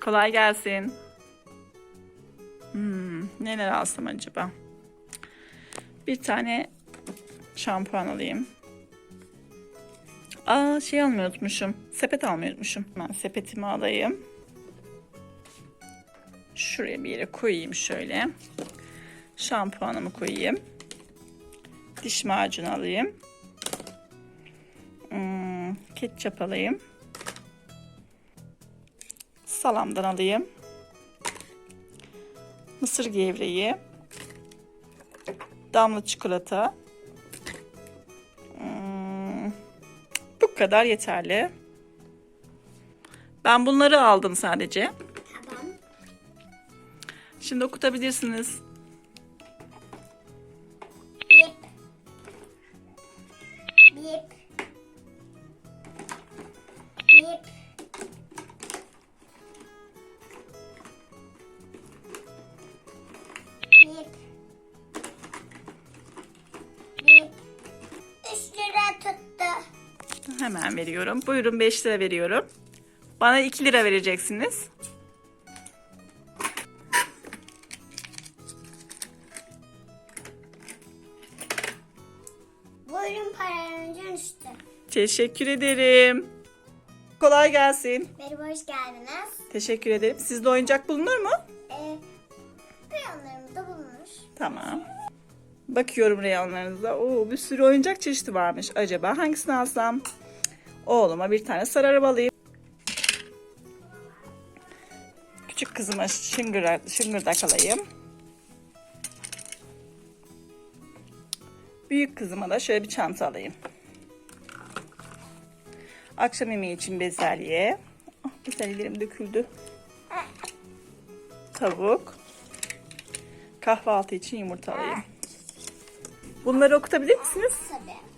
Kolay gelsin. Hmm, neler alsam acaba? Bir tane şampuan alayım. Aa şey almayı unutmuşum. Sepet almayı unutmuşum. Ben sepetimi alayım. Şuraya bir yere koyayım şöyle. Şampuanımı koyayım. Diş macunu alayım. Hmm, ketçap alayım. Salamdan alayım. Mısır gevreği. Damla çikolata. Hmm, bu kadar yeterli. Ben bunları aldım sadece. Şimdi okutabilirsiniz. Hemen veriyorum. Buyurun 5 lira veriyorum. Bana 2 lira vereceksiniz. Buyurun paranızın üstü. Teşekkür ederim. Kolay gelsin. Merhaba hoş geldiniz. Teşekkür ederim. Sizde oyuncak bulunur mu? Ee, reyonlarımızda bulunmuş. Tamam. Bakıyorum reyonlarınıza. Oo, bir sürü oyuncak çeşidi varmış. Acaba hangisini alsam? Oğluma bir tane sarı araba alayım. Küçük kızıma şıngırdak, şıngırdak alayım. Büyük kızıma da şöyle bir çanta alayım. Akşam yemeği için bezelye. Ah, bezelyelerim döküldü. Tavuk. Kahvaltı için yumurta alayım. Bunları okutabilir misiniz? Tabii.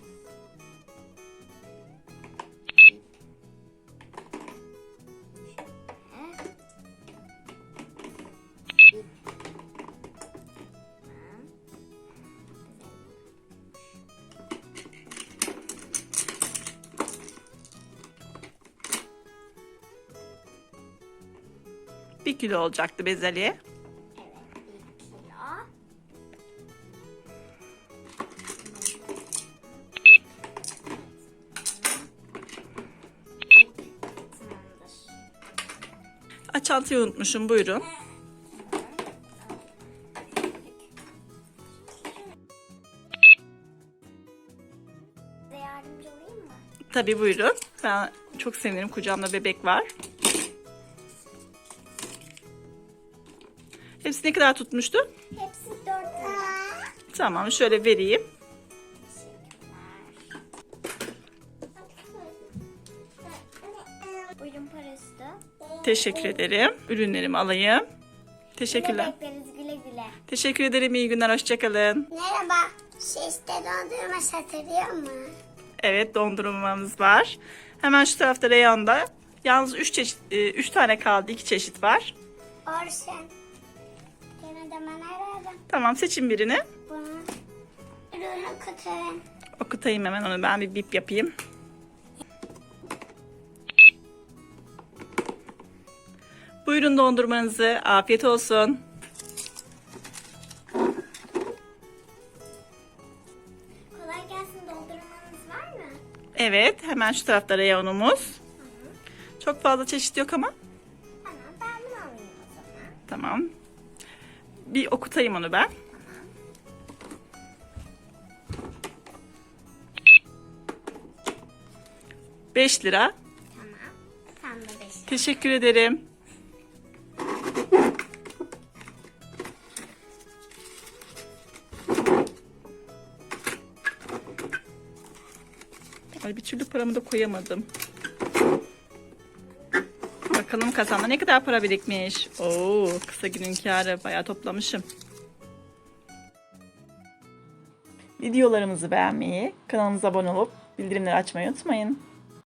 Bir kilo olacaktı bezelye. Evet, bir kilo. Aa, çantayı unutmuşum buyurun. Tabii buyurun. Ben çok sevinirim kucağımda bebek var. Hepsi ne kadar tutmuştu? Hepsi dört lira. Tamam şöyle vereyim. Buyurun parası da. Teşekkür ederim. Ürünlerimi alayım. Teşekkürler. Bekleriz güle güle. Teşekkür ederim. İyi günler. Hoşçakalın. Merhaba. Şişte dondurma satılıyor mu? Evet dondurmamız var. Hemen şu tarafta reyonda. Yalnız 3 çeşit 3 tane kaldı. 2 çeşit var. Orşen. Ben aradım. Tamam seçin birini. Bunu. Kutun. Okutayım hemen onu. Ben bir bip yapayım. Buyurun dondurmanızı. Afiyet olsun. Kolay gelsin dondurmanız var mı? Evet hemen şu tarafta reyonumuz. Çok fazla çeşit yok ama. Tamam ben bunu alayım o zaman. Tamam. Bir okutayım onu ben. Beş lira. Tamam. Tam da beş. Teşekkür ederim. Ay bir türlü paramı da koyamadım. Bakalım kazanda ne kadar para birikmiş. Oo, kısa günün kârı bayağı toplamışım. Videolarımızı beğenmeyi, kanalımıza abone olup bildirimleri açmayı unutmayın.